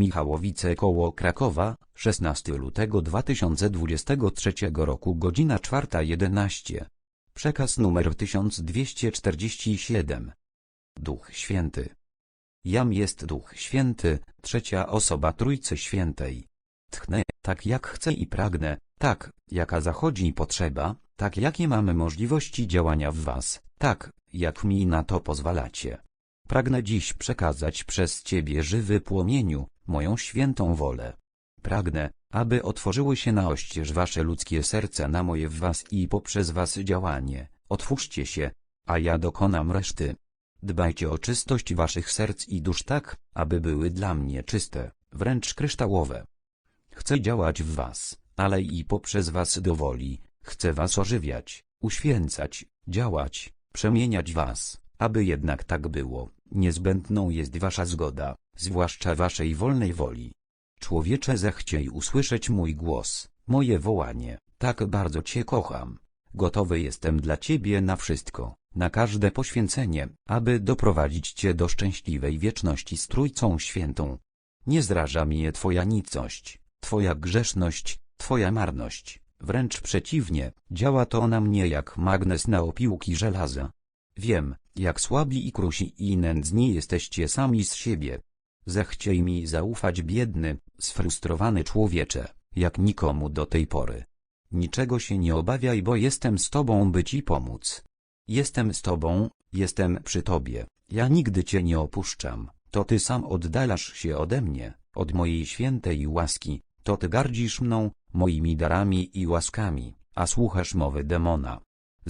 Michałowice koło Krakowa, 16 lutego 2023 roku godzina 4.11. Przekaz numer 1247. Duch Święty. Jam jest Duch Święty, trzecia osoba Trójcy Świętej. Tchnę, tak jak chcę i pragnę, tak, jaka zachodzi potrzeba, tak jakie mamy możliwości działania w was, tak, jak mi na to pozwalacie. Pragnę dziś przekazać przez Ciebie żywy płomieniu, moją świętą wolę. Pragnę, aby otworzyły się na oścież Wasze ludzkie serca na moje w Was i poprzez Was działanie. Otwórzcie się, a ja dokonam reszty. Dbajcie o czystość Waszych serc i dusz tak, aby były dla mnie czyste, wręcz kryształowe. Chcę działać w Was, ale i poprzez Was do woli. Chcę Was ożywiać, uświęcać, działać, przemieniać Was, aby jednak tak było. Niezbędną jest Wasza zgoda, zwłaszcza Waszej wolnej woli. Człowiecze zechciej usłyszeć mój głos, moje wołanie, tak bardzo Cię kocham. Gotowy jestem dla Ciebie na wszystko, na każde poświęcenie, aby doprowadzić Cię do szczęśliwej wieczności z Trójcą Świętą. Nie zraża mnie Twoja nicość, Twoja grzeszność, Twoja marność, wręcz przeciwnie, działa to na mnie jak magnes na opiłki żelaza. Wiem, jak słabi i krusi i nędzni jesteście sami z siebie. Zechciej mi zaufać biedny, sfrustrowany człowiecze, jak nikomu do tej pory. Niczego się nie obawiaj, bo jestem z tobą, by ci pomóc. Jestem z tobą, jestem przy tobie, ja nigdy cię nie opuszczam, to ty sam oddalasz się ode mnie, od mojej świętej łaski, to ty gardzisz mną, moimi darami i łaskami, a słuchasz mowy demona.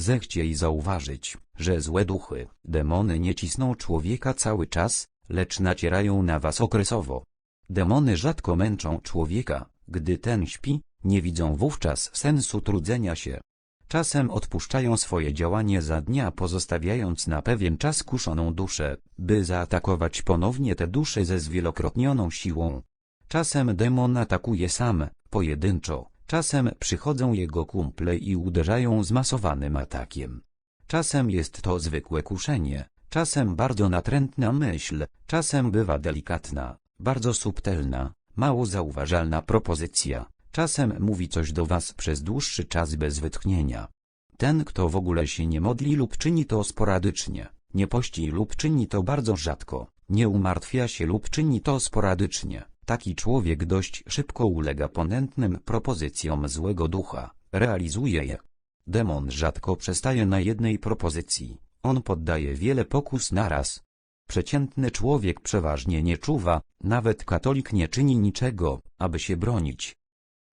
Zechciej zauważyć, że złe duchy, demony nie cisną człowieka cały czas, lecz nacierają na was okresowo. Demony rzadko męczą człowieka, gdy ten śpi, nie widzą wówczas sensu trudzenia się. Czasem odpuszczają swoje działanie za dnia pozostawiając na pewien czas kuszoną duszę, by zaatakować ponownie tę duszę ze zwielokrotnioną siłą. Czasem demon atakuje sam, pojedynczo, czasem przychodzą jego kumple i uderzają zmasowanym atakiem. Czasem jest to zwykłe kuszenie, czasem bardzo natrętna myśl, czasem bywa delikatna, bardzo subtelna, mało zauważalna propozycja, czasem mówi coś do was przez dłuższy czas bez wytchnienia. Ten, kto w ogóle się nie modli lub czyni to sporadycznie, nie pości lub czyni to bardzo rzadko, nie umartwia się lub czyni to sporadycznie, taki człowiek dość szybko ulega ponętnym propozycjom złego ducha, realizuje je. Demon rzadko przestaje na jednej propozycji, on poddaje wiele pokus naraz. Przeciętny człowiek przeważnie nie czuwa, nawet katolik nie czyni niczego, aby się bronić.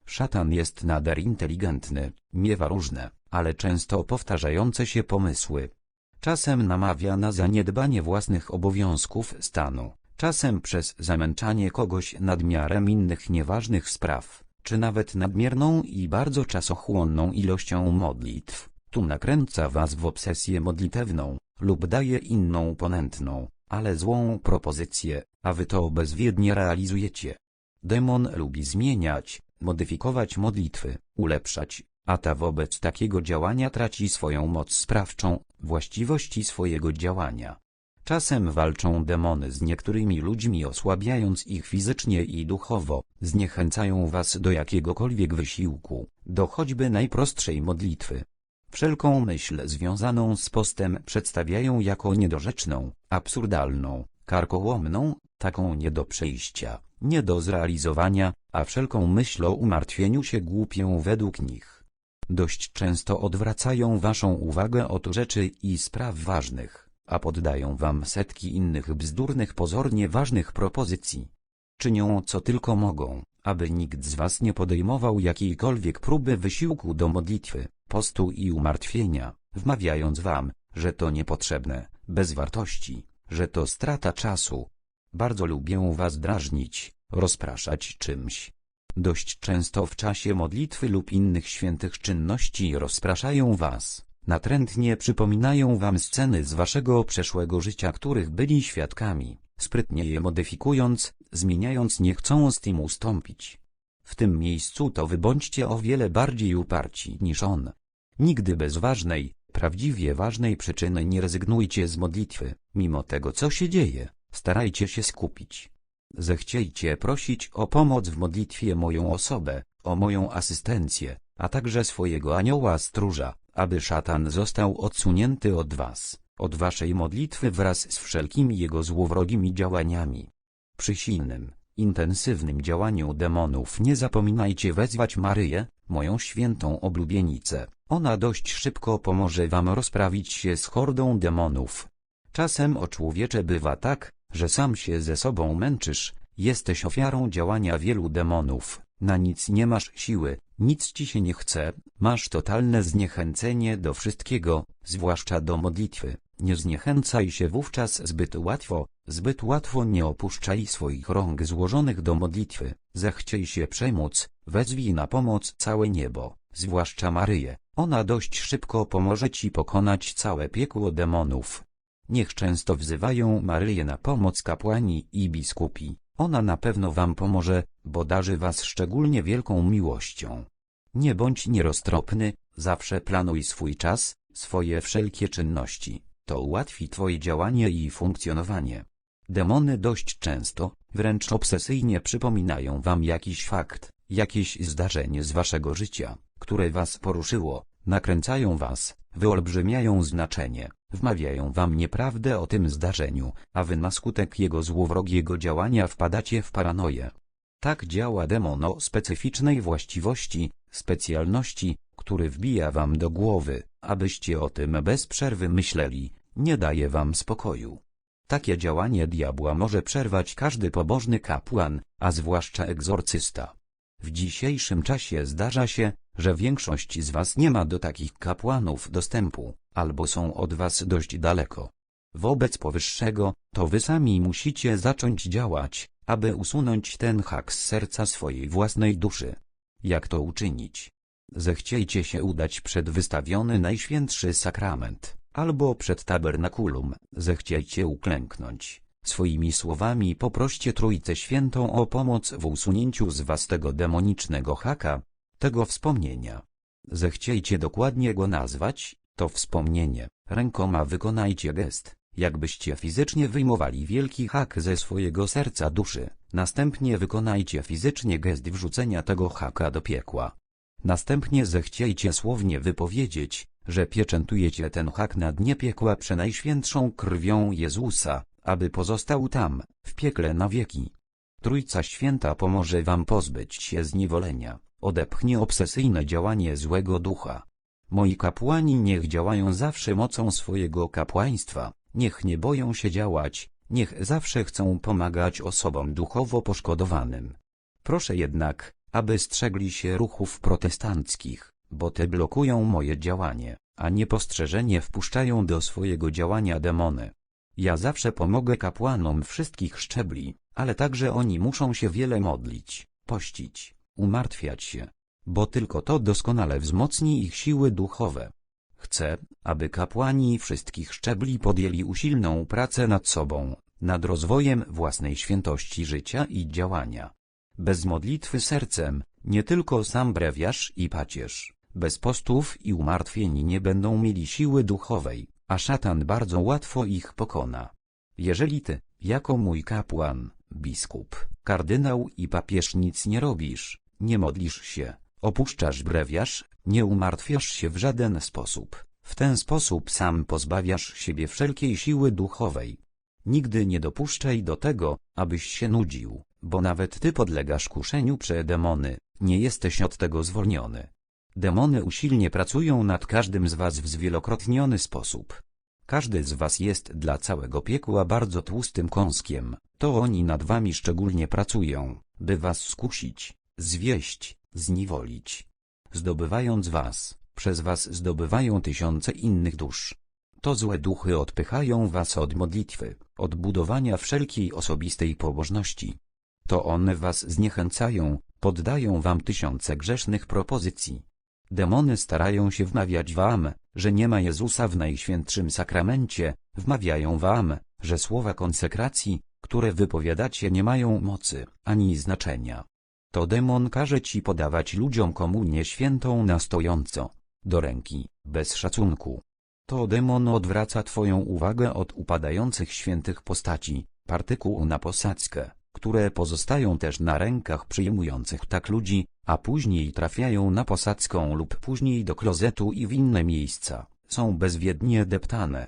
Szatan jest nader inteligentny, miewa różne, ale często powtarzające się pomysły. Czasem namawia na zaniedbanie własnych obowiązków stanu, czasem przez zamęczanie kogoś nadmiarem innych nieważnych spraw, czy nawet nadmierną i bardzo czasochłonną ilością modlitw. Tu nakręca was w obsesję modlitewną, lub daje inną ponętną, ale złą propozycję, a wy to bezwiednie realizujecie. Demon lubi zmieniać, modyfikować modlitwy, ulepszać, a ta wobec takiego działania traci swoją moc sprawczą, właściwości swojego działania. Czasem walczą demony z niektórymi ludźmi osłabiając ich fizycznie i duchowo, zniechęcają was do jakiegokolwiek wysiłku, do choćby najprostszej modlitwy. Wszelką myśl związaną z postem przedstawiają jako niedorzeczną, absurdalną, karkołomną, taką nie do przejścia, nie do zrealizowania, a wszelką myśl o umartwieniu się głupią według nich. Dość często odwracają waszą uwagę od rzeczy i spraw ważnych, a poddają wam setki innych bzdurnych pozornie ważnych propozycji. Czynią co tylko mogą, aby nikt z was nie podejmował jakiejkolwiek próby wysiłku do modlitwy, postu i umartwienia, wmawiając wam, że to niepotrzebne, bez wartości, że to strata czasu. Bardzo lubię was drażnić, rozpraszać czymś. Dość często w czasie modlitwy lub innych świętych czynności rozpraszają was, natrętnie przypominają wam sceny z waszego przeszłego życia, których byli świadkami, sprytnie je modyfikując, zmieniając nie chcą z tym ustąpić. W tym miejscu to wy bądźcie o wiele bardziej uparci niż on. Nigdy bez ważnej, prawdziwie ważnej przyczyny nie rezygnujcie z modlitwy, mimo tego co się dzieje, starajcie się skupić. Zechciejcie prosić o pomoc w modlitwie moją osobę, o moją asystencję, a także swojego anioła stróża, aby szatan został odsunięty od was, od waszej modlitwy wraz z wszelkimi jego złowrogimi działaniami. Przy silnym, intensywnym działaniu demonów nie zapominajcie wezwać Maryję, moją świętą oblubienicę. Ona dość szybko pomoże wam rozprawić się z hordą demonów. Czasem o człowiecze bywa tak, że sam się ze sobą męczysz, jesteś ofiarą działania wielu demonów, na nic nie masz siły, nic ci się nie chce, masz totalne zniechęcenie do wszystkiego, zwłaszcza do modlitwy. Nie zniechęcaj się wówczas zbyt łatwo, zbyt łatwo nie opuszczaj swoich rąk złożonych do modlitwy, zechciej się przemóc, wezwij na pomoc całe niebo, zwłaszcza Maryję, ona dość szybko pomoże ci pokonać całe piekło demonów. Niech często wzywają Maryję na pomoc kapłani i biskupi, ona na pewno wam pomoże, bo darzy was szczególnie wielką miłością. Nie bądź nieroztropny, zawsze planuj swój czas, swoje wszelkie czynności, to ułatwi twoje działanie i funkcjonowanie. Demony dość często, wręcz obsesyjnie przypominają wam jakiś fakt, jakieś zdarzenie z waszego życia, które was poruszyło, nakręcają was, wyolbrzymiają znaczenie, wmawiają wam nieprawdę o tym zdarzeniu, a wy na skutek jego złowrogiego działania wpadacie w paranoję. Tak działa demon o specyficznej właściwości, specjalności, który wbija wam do głowy, abyście o tym bez przerwy myśleli, nie daje wam spokoju. Takie działanie diabła może przerwać każdy pobożny kapłan, a zwłaszcza egzorcysta. W dzisiejszym czasie zdarza się, że większość z was nie ma do takich kapłanów dostępu, albo są od was dość daleko. Wobec powyższego, to wy sami musicie zacząć działać, aby usunąć ten hak z serca swojej własnej duszy. Jak to uczynić? Zechciejcie się udać przed wystawiony Najświętszy Sakrament, albo przed tabernakulum, zechciejcie uklęknąć. Swoimi słowami poproście Trójcę Świętą o pomoc w usunięciu z was tego demonicznego haka, tego wspomnienia. Zechciejcie dokładnie go nazwać, to wspomnienie, rękoma wykonajcie gest, jakbyście fizycznie wyjmowali wielki hak ze swojego serca duszy, następnie wykonajcie fizycznie gest wrzucenia tego haka do piekła. Następnie zechciejcie słownie wypowiedzieć, że pieczętujecie ten hak na dnie piekła przenajświętszą krwią Jezusa, aby pozostał tam, w piekle na wieki. Trójca Święta pomoże wam pozbyć się zniewolenia, odepchnie obsesyjne działanie złego ducha. Moi kapłani niech działają zawsze mocą swojego kapłaństwa, niech nie boją się działać, niech zawsze chcą pomagać osobom duchowo poszkodowanym. Proszę jednak, aby strzegli się ruchów protestanckich, bo te blokują moje działanie, a niepostrzeżenie wpuszczają do swojego działania demony. Ja zawsze pomogę kapłanom wszystkich szczebli, ale także oni muszą się wiele modlić, pościć, umartwiać się, bo tylko to doskonale wzmocni ich siły duchowe. Chcę, aby kapłani wszystkich szczebli podjęli usilną pracę nad sobą, nad rozwojem własnej świętości życia i działania. Bez modlitwy sercem, nie tylko sam brewiarz i pacierz, bez postów i umartwień nie będą mieli siły duchowej, a szatan bardzo łatwo ich pokona. Jeżeli ty, jako mój kapłan, biskup, kardynał i papież nic nie robisz, nie modlisz się, opuszczasz brewiarz, nie umartwiasz się w żaden sposób, w ten sposób sam pozbawiasz siebie wszelkiej siły duchowej. Nigdy nie dopuszczaj do tego, abyś się nudził, bo nawet ty podlegasz kuszeniu przez demony, nie jesteś od tego zwolniony. Demony usilnie pracują nad każdym z was w zwielokrotniony sposób. Każdy z was jest dla całego piekła bardzo tłustym kąskiem, to oni nad wami szczególnie pracują, by was skusić, zwieść, zniewolić. Zdobywając was, przez was zdobywają tysiące innych dusz. To złe duchy odpychają was od modlitwy, od budowania wszelkiej osobistej pobożności. To one was zniechęcają, poddają wam tysiące grzesznych propozycji. Demony starają się wmawiać wam, że nie ma Jezusa w Najświętszym Sakramencie, wmawiają wam, że słowa konsekracji, które wypowiadacie nie mają mocy, ani znaczenia. To demon każe ci podawać ludziom komunię świętą na stojąco, do ręki, bez szacunku. To demon odwraca twoją uwagę od upadających świętych postaci, partykuł na posadzkę, które pozostają też na rękach przyjmujących tak ludzi, a później trafiają na posadzką lub później do klozetu i w inne miejsca, są bezwiednie deptane.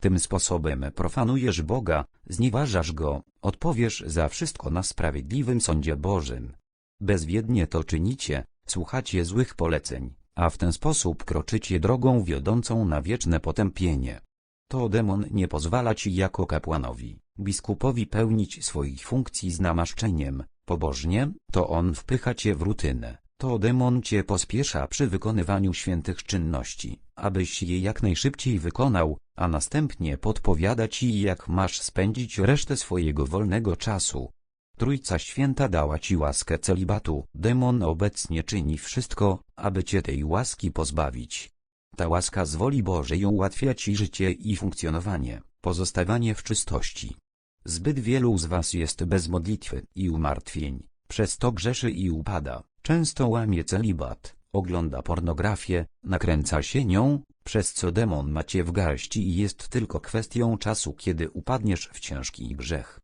Tym sposobem profanujesz Boga, znieważasz Go, odpowiesz za wszystko na sprawiedliwym sądzie Bożym. Bezwiednie to czynicie, słuchacie złych poleceń, a w ten sposób kroczycie drogą wiodącą na wieczne potępienie. To demon nie pozwala ci jako kapłanowi, biskupowi pełnić swoich funkcji z namaszczeniem, pobożnie, to on wpycha cię w rutynę, to demon cię pospiesza przy wykonywaniu świętych czynności, abyś je jak najszybciej wykonał, a następnie podpowiada ci jak masz spędzić resztę swojego wolnego czasu. Trójca Święta dała ci łaskę celibatu, demon obecnie czyni wszystko, aby cię tej łaski pozbawić. Ta łaska z woli Bożej ułatwia ci życie i funkcjonowanie, pozostawanie w czystości. Zbyt wielu z was jest bez modlitwy i umartwień, przez to grzeszy i upada, często łamie celibat, ogląda pornografię, nakręca się nią, przez co demon macie w garści i jest tylko kwestią czasu kiedy upadniesz w ciężki grzech.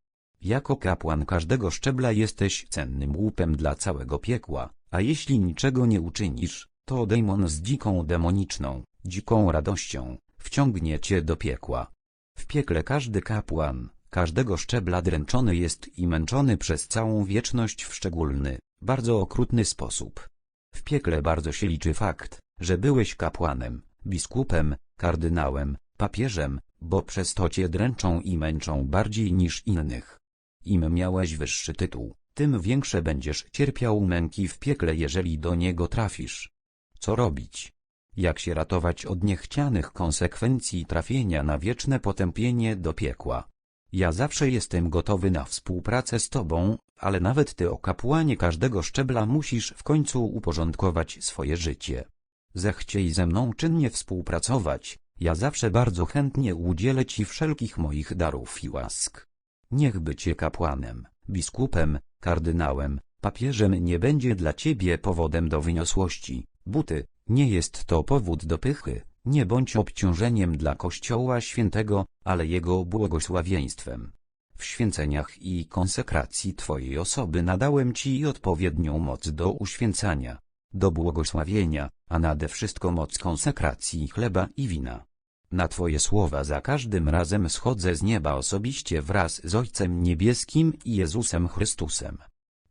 Jako kapłan każdego szczebla jesteś cennym łupem dla całego piekła, a jeśli niczego nie uczynisz, to demon z dziką demoniczną, dziką radością, wciągnie cię do piekła. W piekle każdy kapłan, każdego szczebla dręczony jest i męczony przez całą wieczność w szczególny, bardzo okrutny sposób. W piekle bardzo się liczy fakt, że byłeś kapłanem, biskupem, kardynałem, papieżem, bo przez to cię dręczą i męczą bardziej niż innych. Im miałeś wyższy tytuł, tym większe będziesz cierpiał męki w piekle jeżeli do niego trafisz. Co robić? Jak się ratować od niechcianych konsekwencji trafienia na wieczne potępienie do piekła? Ja zawsze jestem gotowy na współpracę z tobą, ale nawet ty o kapłanie każdego szczebla musisz w końcu uporządkować swoje życie. Zechciej ze mną czynnie współpracować, ja zawsze bardzo chętnie udzielę ci wszelkich moich darów i łask. Niech bycie kapłanem, biskupem, kardynałem, papieżem nie będzie dla ciebie powodem do wyniosłości, buty, nie jest to powód do pychy, nie bądź obciążeniem dla Kościoła Świętego, ale Jego błogosławieństwem. W święceniach i konsekracji Twojej osoby nadałem Ci odpowiednią moc do uświęcania, do błogosławienia, a nade wszystko moc konsekracji chleba i wina. Na Twoje słowa za każdym razem schodzę z nieba osobiście wraz z Ojcem Niebieskim i Jezusem Chrystusem.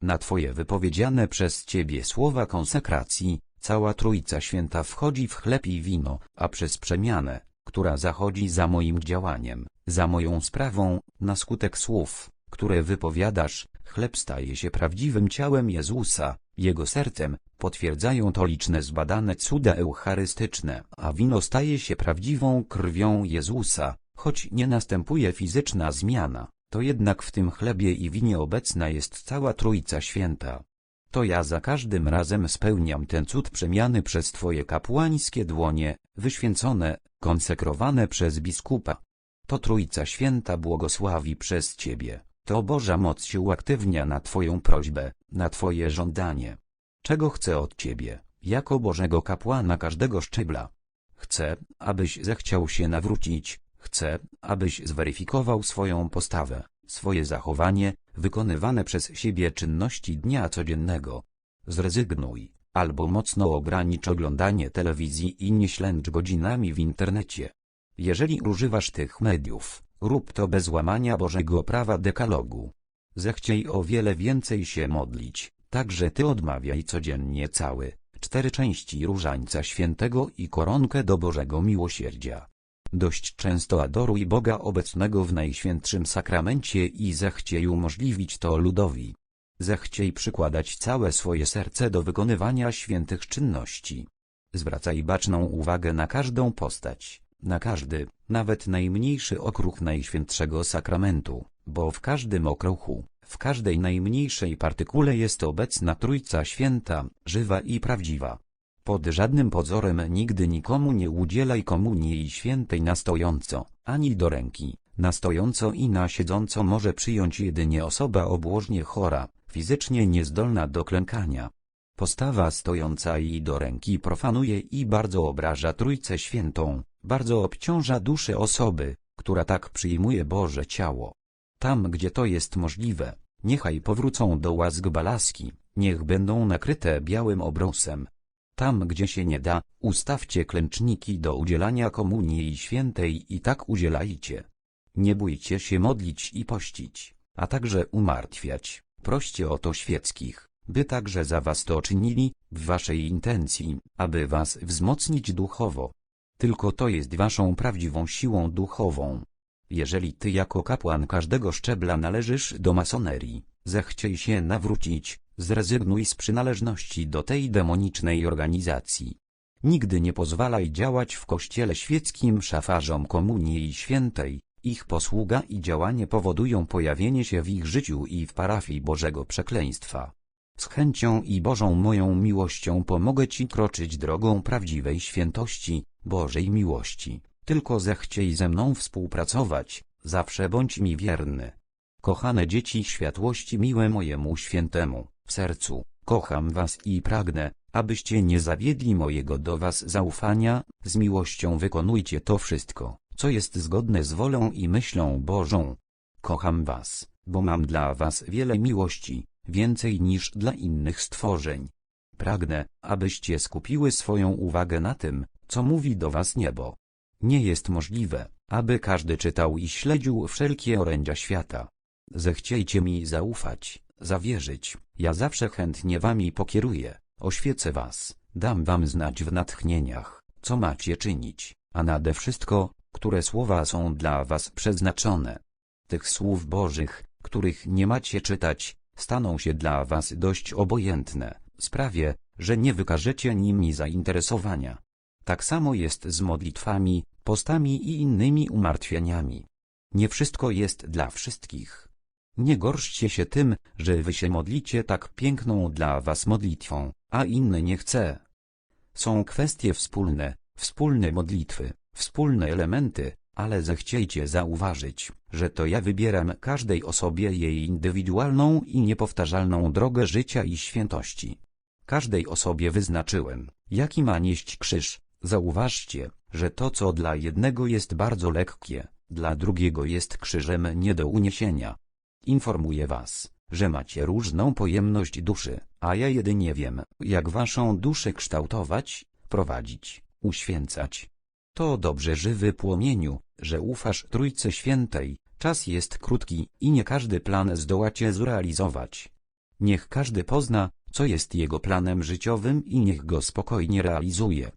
Na Twoje wypowiedziane przez Ciebie słowa konsekracji, cała Trójca Święta wchodzi w chleb i wino, a przez przemianę, która zachodzi za moim działaniem, za moją sprawą, na skutek słów, które wypowiadasz, chleb staje się prawdziwym ciałem Jezusa, Jego sercem, potwierdzają to liczne zbadane cuda eucharystyczne, a wino staje się prawdziwą krwią Jezusa, choć nie następuje fizyczna zmiana, to jednak w tym chlebie i winie obecna jest cała Trójca Święta. To ja za każdym razem spełniam ten cud przemiany przez Twoje kapłańskie dłonie, wyświęcone, konsekrowane przez biskupa. To Trójca Święta błogosławi przez Ciebie, to Boża moc się uaktywnia na Twoją prośbę, na Twoje żądanie. Czego chcę od Ciebie, jako Bożego kapłana każdego szczebla? Chcę, abyś zechciał się nawrócić, chcę, abyś zweryfikował swoją postawę, swoje zachowanie, wykonywane przez siebie czynności dnia codziennego. Zrezygnuj, albo mocno ogranicz oglądanie telewizji i nie ślęcz godzinami w internecie. Jeżeli używasz tych mediów, rób to bez łamania Bożego prawa dekalogu. Zechciej o wiele więcej się modlić, także ty odmawiaj codziennie cały, cztery części różańca świętego i koronkę do Bożego miłosierdzia. Dość często adoruj Boga obecnego w Najświętszym Sakramencie i zechciej umożliwić to ludowi. Zechciej przykładać całe swoje serce do wykonywania świętych czynności. Zwracaj baczną uwagę na każdą postać, na każdy, nawet najmniejszy okruch Najświętszego Sakramentu, bo w każdym okruchu, w każdej najmniejszej partykule jest obecna Trójca Święta, żywa i prawdziwa. Pod żadnym pozorem nigdy nikomu nie udzielaj komunii świętej na stojąco, ani do ręki. Na stojąco i na siedząco może przyjąć jedynie osoba obłożnie chora, fizycznie niezdolna do klękania. Postawa stojąca i do ręki profanuje i bardzo obraża Trójcę Świętą, bardzo obciąża duszę osoby, która tak przyjmuje Boże ciało. Tam gdzie to jest możliwe, Niechaj powrócą do łask balaski, niech będą nakryte białym obrosem. Tam gdzie się nie da, ustawcie klęczniki do udzielania komunii świętej i tak udzielajcie. Nie bójcie się modlić i pościć, a także umartwiać, proście o to świeckich, by także za was to czynili, w waszej intencji, aby was wzmocnić duchowo. Tylko to jest waszą prawdziwą siłą duchową. Jeżeli ty jako kapłan każdego szczebla należysz do masonerii, zechciej się nawrócić, zrezygnuj z przynależności do tej demonicznej organizacji. Nigdy nie pozwalaj działać w kościele świeckim szafarzom komunii świętej, ich posługa i działanie powodują pojawienie się w ich życiu i w parafii Bożego Przekleństwa. Z chęcią i Bożą moją miłością pomogę Ci kroczyć drogą prawdziwej świętości, Bożej miłości. Tylko zechciej ze mną współpracować, zawsze bądź mi wierny. Kochane dzieci światłości miłe mojemu świętemu, w sercu, kocham was i pragnę, abyście nie zawiedli mojego do was zaufania, z miłością wykonujcie to wszystko, co jest zgodne z wolą i myślą Bożą. Kocham was, bo mam dla was wiele miłości, więcej niż dla innych stworzeń. Pragnę, abyście skupiły swoją uwagę na tym, co mówi do was niebo. Nie jest możliwe, aby każdy czytał i śledził wszelkie orędzia świata. Zechciejcie mi zaufać, zawierzyć, ja zawsze chętnie wami pokieruję, oświecę was, dam wam znać w natchnieniach, co macie czynić, a nade wszystko, które słowa są dla was przeznaczone. Tych słów bożych, których nie macie czytać, staną się dla was dość obojętne, sprawię, że nie wykażecie nimi zainteresowania. Tak samo jest z modlitwami, postami i innymi umartwieniami. Nie wszystko jest dla wszystkich. Nie gorszcie się tym, że wy się modlicie tak piękną dla was modlitwą, a inny nie chce. Są kwestie wspólne, wspólne modlitwy, wspólne elementy, ale zechciejcie zauważyć, że to ja wybieram każdej osobie jej indywidualną i niepowtarzalną drogę życia i świętości. Każdej osobie wyznaczyłem, jaki ma nieść krzyż. Zauważcie, że to co dla jednego jest bardzo lekkie, dla drugiego jest krzyżem nie do uniesienia. Informuję was, że macie różną pojemność duszy, a ja jedynie wiem, jak waszą duszę kształtować, prowadzić, uświęcać. To dobrze żywy płomieniu, że ufasz Trójce Świętej, czas jest krótki i nie każdy plan zdołacie zrealizować. Niech każdy pozna, co jest jego planem życiowym i niech go spokojnie realizuje.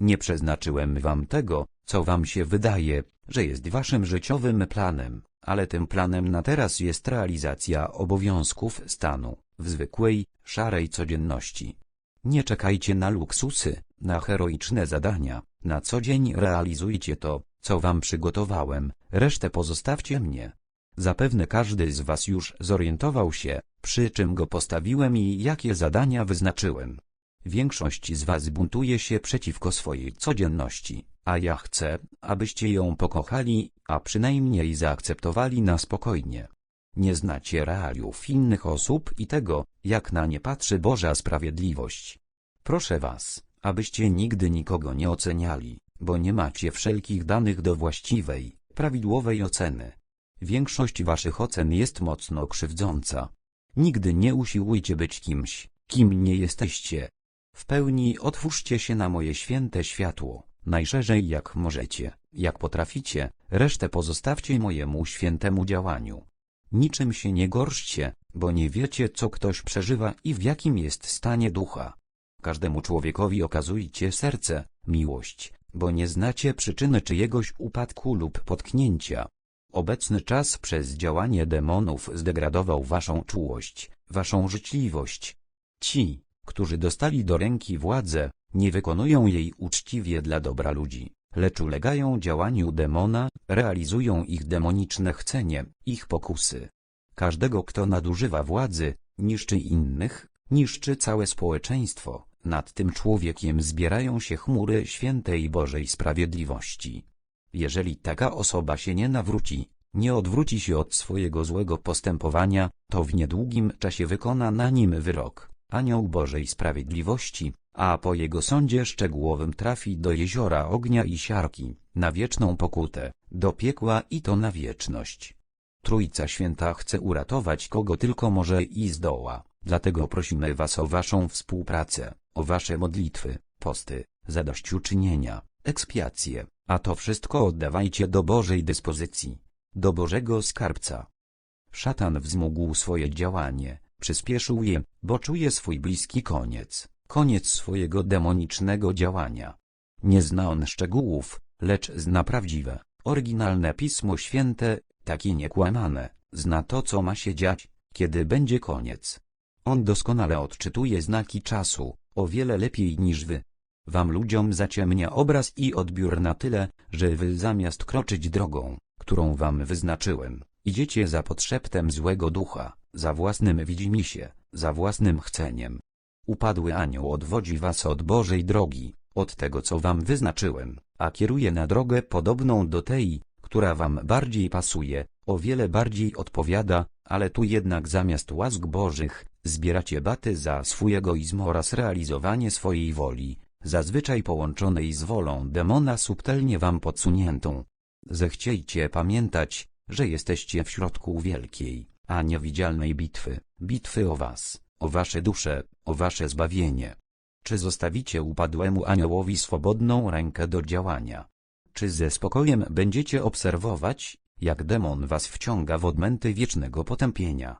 Nie przeznaczyłem wam tego, co wam się wydaje, że jest waszym życiowym planem, ale tym planem na teraz jest realizacja obowiązków stanu, w zwykłej, szarej codzienności. Nie czekajcie na luksusy, na heroiczne zadania, na co dzień realizujcie to, co wam przygotowałem, resztę pozostawcie mnie. Zapewne każdy z was już zorientował się, przy czym go postawiłem i jakie zadania wyznaczyłem. Większość z was buntuje się przeciwko swojej codzienności, a ja chcę, abyście ją pokochali, a przynajmniej zaakceptowali na spokojnie. Nie znacie realiów innych osób i tego, jak na nie patrzy Boża Sprawiedliwość. Proszę was, abyście nigdy nikogo nie oceniali, bo nie macie wszelkich danych do właściwej, prawidłowej oceny. Większość waszych ocen jest mocno krzywdząca. Nigdy nie usiłujcie być kimś, kim nie jesteście. W pełni otwórzcie się na moje święte światło, najszerzej jak możecie, jak potraficie, resztę pozostawcie mojemu świętemu działaniu. Niczym się nie gorszcie, bo nie wiecie co ktoś przeżywa i w jakim jest stanie ducha. Każdemu człowiekowi okazujcie serce, miłość, bo nie znacie przyczyny czyjegoś upadku lub potknięcia. Obecny czas przez działanie demonów zdegradował waszą czułość, waszą życzliwość. Ci, którzy dostali do ręki władzę, nie wykonują jej uczciwie dla dobra ludzi, lecz ulegają działaniu demona, realizują ich demoniczne chcenie, ich pokusy. Każdego kto nadużywa władzy, niszczy innych, niszczy całe społeczeństwo, nad tym człowiekiem zbierają się chmury świętej Bożej Sprawiedliwości. Jeżeli taka osoba się nie nawróci, nie odwróci się od swojego złego postępowania, to w niedługim czasie wykona na nim wyrok, anioł Bożej Sprawiedliwości, a po jego sądzie szczegółowym trafi do jeziora ognia i siarki, na wieczną pokutę, do piekła i to na wieczność. Trójca Święta chce uratować kogo tylko może i zdoła, dlatego prosimy Was o Waszą współpracę, o Wasze modlitwy, posty, zadośćuczynienia, ekspiacje, a to wszystko oddawajcie do Bożej dyspozycji, do Bożego Skarbca. Szatan wzmógł swoje działanie, przyspieszył je, bo czuje swój bliski koniec, koniec swojego demonicznego działania. Nie zna on szczegółów, lecz zna prawdziwe, oryginalne Pismo Święte, takie niekłamane, zna to co ma się dziać, kiedy będzie koniec. On doskonale odczytuje znaki czasu, o wiele lepiej niż wy. Wam ludziom zaciemnia obraz i odbiór na tyle, że wy zamiast kroczyć drogą, którą wam wyznaczyłem, idziecie za podszeptem złego ducha, za własnym widzimisię, za własnym chceniem. Upadły anioł odwodzi was od Bożej drogi, od tego co wam wyznaczyłem, a kieruje na drogę podobną do tej, która wam bardziej pasuje, o wiele bardziej odpowiada, ale tu jednak zamiast łask Bożych, zbieracie baty za swój egoizm oraz realizowanie swojej woli, zazwyczaj połączonej z wolą demona subtelnie wam podsuniętą. Zechciejcie pamiętać, że jesteście w środku wielkiej, a niewidzialnej bitwy, bitwy o was, o wasze dusze, o wasze zbawienie. Czy zostawicie upadłemu aniołowi swobodną rękę do działania? Czy ze spokojem będziecie obserwować, jak demon was wciąga w odmęty wiecznego potępienia?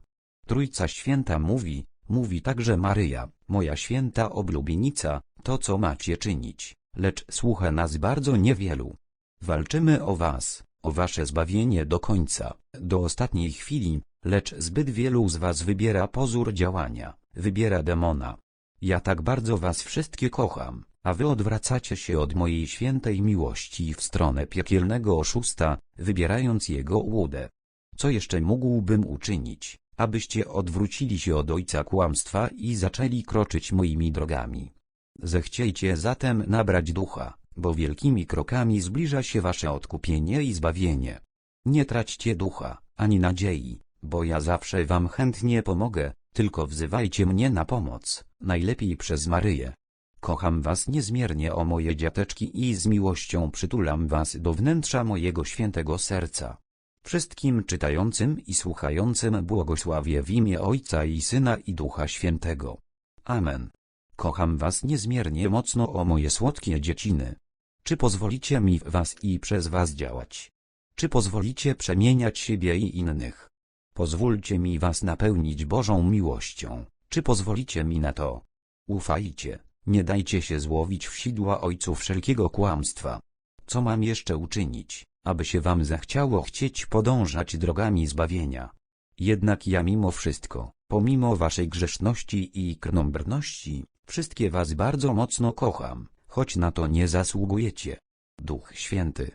Trójca Święta mówi, mówi także Maryja, moja święta oblubienica, to co macie czynić, lecz słucha nas bardzo niewielu. Walczymy o was, o wasze zbawienie do końca, do ostatniej chwili, lecz zbyt wielu z was wybiera pozór działania, wybiera demona. Ja tak bardzo was wszystkie kocham, a wy odwracacie się od mojej świętej miłości w stronę piekielnego oszusta, wybierając jego łudę. Co jeszcze mógłbym uczynić, abyście odwrócili się od ojca kłamstwa i zaczęli kroczyć moimi drogami? Zechciejcie zatem nabrać ducha, bo wielkimi krokami zbliża się wasze odkupienie i zbawienie. Nie traćcie ducha, ani nadziei, bo ja zawsze wam chętnie pomogę, tylko wzywajcie mnie na pomoc, najlepiej przez Maryję. Kocham was niezmiernie o moje dziateczki i z miłością przytulam was do wnętrza mojego świętego serca. Wszystkim czytającym i słuchającym błogosławię w imię Ojca i Syna i Ducha Świętego. Amen. Kocham was niezmiernie mocno o moje słodkie dzieciny. Czy pozwolicie mi w was i przez was działać? Czy pozwolicie przemieniać siebie i innych? Pozwólcie mi was napełnić Bożą miłością. Czy pozwolicie mi na to? Ufajcie, nie dajcie się złowić w sidła ojców wszelkiego kłamstwa. Co mam jeszcze uczynić, aby się wam zachciało chcieć podążać drogami zbawienia? Jednak ja mimo wszystko, pomimo waszej grzeszności i krnąbrności, wszystkie was bardzo mocno kocham, choć na to nie zasługujecie. Duch Święty,